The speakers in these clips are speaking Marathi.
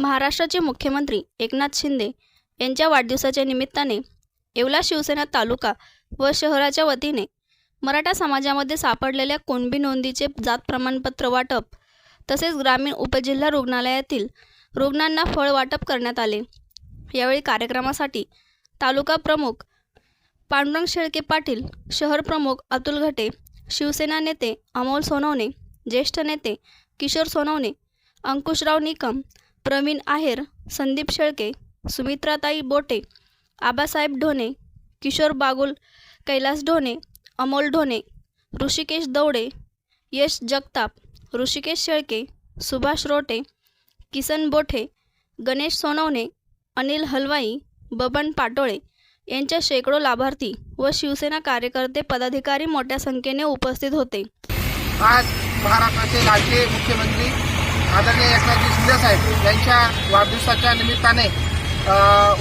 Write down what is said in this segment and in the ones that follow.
महाराष्ट्राचे मुख्यमंत्री एकनाथ शिंदे यांच्या वाढदिवसाच्या निमित्ताने येवला शिवसेना तालुका व शहराच्या वतीने मराठा समाजामध्ये सापडलेल्या कुणबी नोंदीचे जात प्रमाणपत्र वाटप तसेच ग्रामीण उपजिल्हा रुग्णालयातील रुग्णांना फळ वाटप करण्यात आले. यावेळी कार्यक्रमासाठी तालुका प्रमुख पांडुरंग शेळके पाटील शहर प्रमुख अतुल घटे शिवसेना नेते अमोल सोनवणे ज्येष्ठ नेते किशोर सोनवणे अंकुशराव निकम प्रवीण आहेर संदीप शेळके सुमित्राताई बोटे आबासाहेब ढोणे किशोर बागुल कैलास ढोणे अमोल ढोणे ऋषिकेश दौडे यश जगताप ऋषिकेश शेळके सुभाष रोटे किसन बोठे गणेश सोनवणे अनिल हलवाई बबन पाटोळे यांच्या शेकडो लाभार्थी व शिवसेना कार्यकर्ते पदाधिकारी मोठ्या संख्येने उपस्थित होते. आज महाराष्ट्राचे लाडके मुख्यमंत्री आदरणीय एकनाथजी शिंदे साहेब यांच्या वाढदिवसाच्या निमित्ताने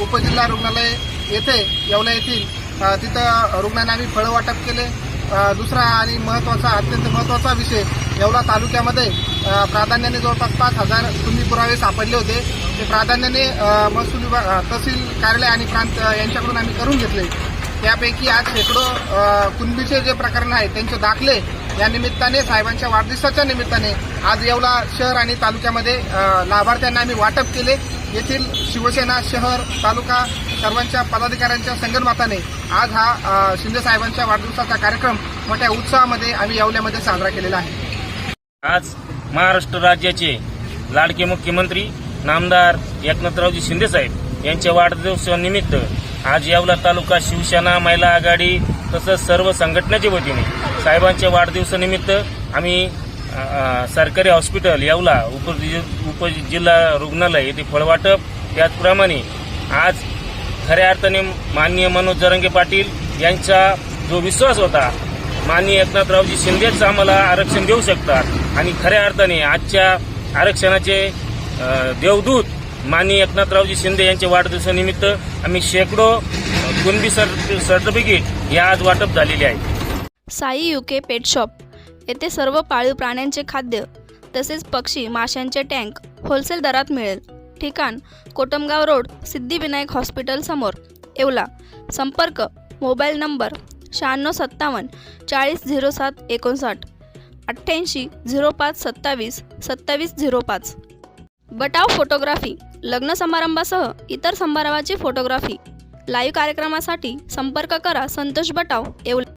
उपजिल्हा रुग्णालय येथे येवला येथील तिथं रुग्णांना आम्ही फळं वाटप केले. दुसरा आणि महत्त्वाचा अत्यंत महत्त्वाचा विषय येवला तालुक्यामध्ये प्राधान्याने जवळपास पाच हजार तुम्ही पुरावे सापडले होते. ते प्राधान्याने महसूल विभाग तहसील कार्यालय आणि प्रांत यांच्याकडून आम्ही करून घेतले. त्यापैकी आज शेकडो अ, कुणबीचे जे प्रकरण आहेत त्यांचे दाखले या निमित्ताने साहेबांच्या वाढदिवसाच्या निमित्ताने आज येवला शहर आणि तालुक्यामध्ये लाभार्थ्यांना आम्ही वाटप केले. येथील शिवसेना शहर तालुका सर्वांच्या पदाधिकाऱ्यांच्या संगनमताने आज हा शिंदे साहेबांच्या वाढदिवसाचा कार्यक्रम मोठ्या उत्साहामध्ये आम्ही येवल्यामध्ये साजरा केलेला आहे. आज महाराष्ट्र राज्याचे लाडके मुख्यमंत्री नामदार एकनाथरावजी शिंदेसाहेब यांच्या वाढदिवसानिमित्त आज येवला तालुका शिवसेना महिला आघाडी तसंच सर्व संघटनेच्या वतीने साहेबांच्या वाढदिवसानिमित्त आम्ही सरकारी हॉस्पिटल येवला उपजिल्हा रुग्णालय येथे फळवाटप त्याचप्रमाणे आज खऱ्या अर्थाने माननीय मनोज जरंगे पाटील यांचा जो विश्वास होता माननीय एकनाथरावजी शिंदेच आम्हाला आरक्षण देऊ शकतात आणि खऱ्या अर्थाने आजच्या आरक्षणाचे देवदूत माननीय एकनाथरावजी शिंदे यांच्या वाढदिवसानिमित्त आम्ही शेकडो अ, कुणबी सर्ट- सर्टिफिकेट या आज वाटप झालेले आहे. साई युके पेट शॉप येथे सर्व पाळीव प्राण्यांचे खाद्य तसेच पक्षी माशांचे टँक होलसेल दरात मिळेल. ठिकाण कोटमगाव रोड सिद्धिविनायक हॉस्पिटल समोर. येवला. संपर्क मोबाईल नंबर शहाण्णव सत्तावन्न चाळीस झिरो सात एकोणसाठ. अठ्ठ्याऐंशी झिरो पाच सत्तावीस सत्तावीस झिरो पाच. बटाव फोटोग्राफी. लग्न समारंभासह इतर समारंभाची फोटोग्राफी. लाईव्ह कार्यक्रमासाठी संपर्क करा संतोष बटाव येवला